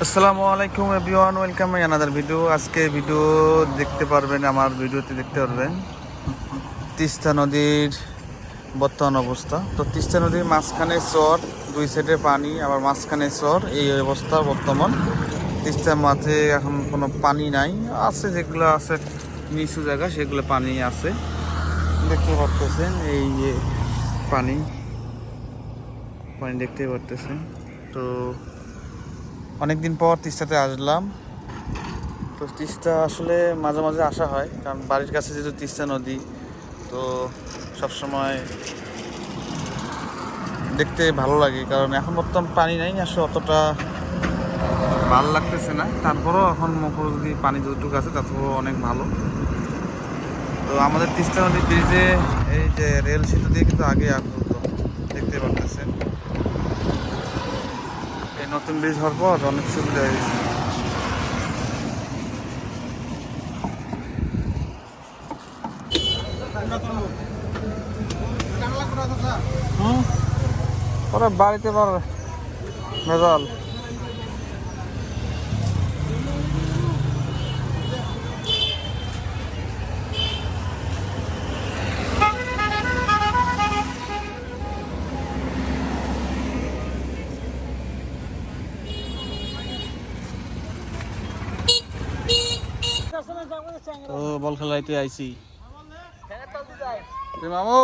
আসসালামু আলাইকুম everyone, welcome another video আজকে ভিডিও দেখতে পারবেন, আমার ভিডিওতে দেখতে পারবেন। তিস্তা নদীর বর্তমান অবস্থা। তো তিস্তা নদীর মাঝখানে চর, দুই সাইডে পানি, আবার মাঝখানে চর, এই অবস্থা বর্তমান। তিস্তার মাঝে এখন কোনো পানি নাই। আছে যেগুলো আছে, নিচু জায়গা, সেগুলো পানি আছে। দেখতে পারতেছেন, এই যে পানি। পানি দেখতে পারতেছেন। তো অনেকদিন পর তিস্তাতে আসলাম। তো তিস্তা আসলে মাঝে মাঝে আসা হয়, কারণ বাড়ির কাছে যেহেতু তিস্তা নদী, তো সবসময় দেখতে ভালো লাগে, কারণ এখন বর্তমান পানি নাই, আসলে অতটা ভালো লাগতেছে না। তারপরেও এখন মুখর যদি পানি যতটুকু আছে, তারপরেও অনেক ভালো। তো আমাদের তিস্তা নদী ব্রিজে এই যে রেল সেতু দিয়ে কিন্তু আগে আর দেখতে এই নতুন ব্রিজ হওয়ার পর অনেক সুবিধা হয়েছে। হুম ওরা বাড়িতে পারবে ভেজাল। তো বল খেলাইতে আইছি মামু।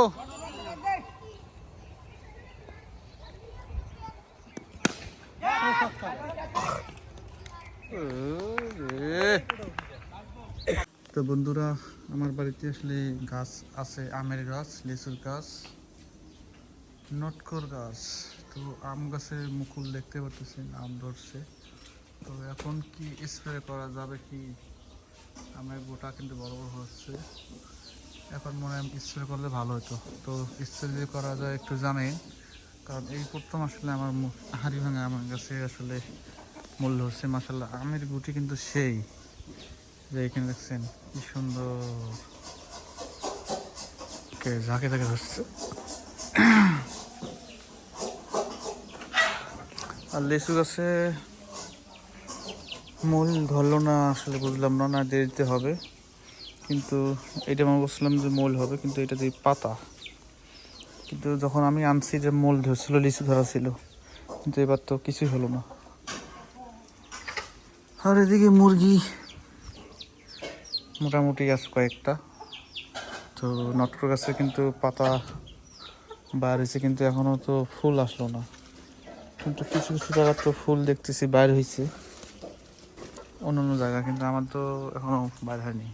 তো বন্ধুরা, আমার বাড়িতে আসলে গাছ আছে, আমের গাছ, লিচুর গাছ নটকর গাছ। তো আম গাছের মুকুল দেখতে পাচ্ছেন আম ধরছে। তো এখন কি স্প্রে করা যাবে কি? আমের গোটা কিন্তু বড় বড় হচ্ছে। এখন মনে হয় স্প্রে করলে ভালো হতো। তো স্প্রে যদি করা যায় একটু জানেন কারণ এই প্রথম আসলে আমার হাড়ি ভাঙা আমার কাছে আসলে মূল্য হচ্ছে মাসাল্লাহ আমের গুটি কিন্তু সেই, যে এখানে দেখছেন কি সুন্দর। ঝাঁকে ঝাঁকে ধরছে। আর লিচু গাছে মূল ধরলো না আসলে বুঝলাম না না দিতে হবে। কিন্তু এটা আমি বলছিলাম যে মূল হবে, কিন্তু এটা দিয়ে পাতা। কিন্তু যখন আমি আনছি যে মূল ধরছিল, লিচু ধরা ছিল, কিন্তু এবার তো কিছুই হলো না। আর এদিকে মুরগি মোটামুটি আছে কয়েকটা। তো নটকর গাছে কিন্তু পাতা বাইরেছে কিন্তু এখনও তো ফুল আসলো না। কিন্তু কিছু কিছু জায়গা তো ফুল দেখতেছি, বাইর হয়েছে অন্য অন্য জায়গা কিন্তু আমার তো এখনও বাধা হয়নি